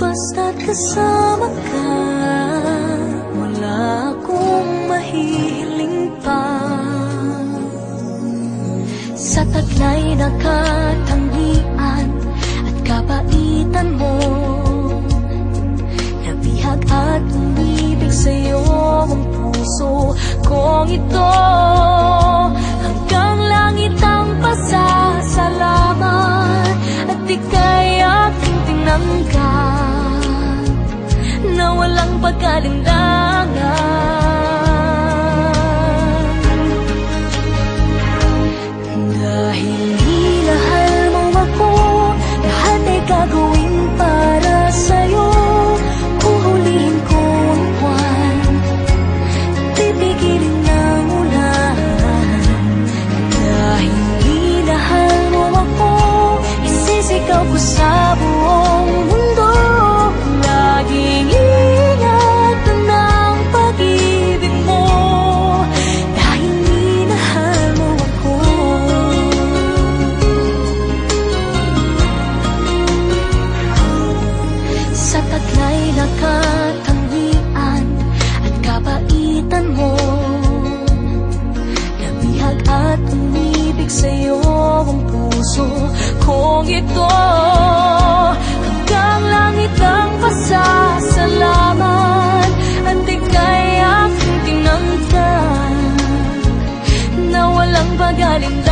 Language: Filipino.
Basta't kasama ka Wala akong mahihiling pa. Sa taglay na katangian At kapag pagkalinlangan gelin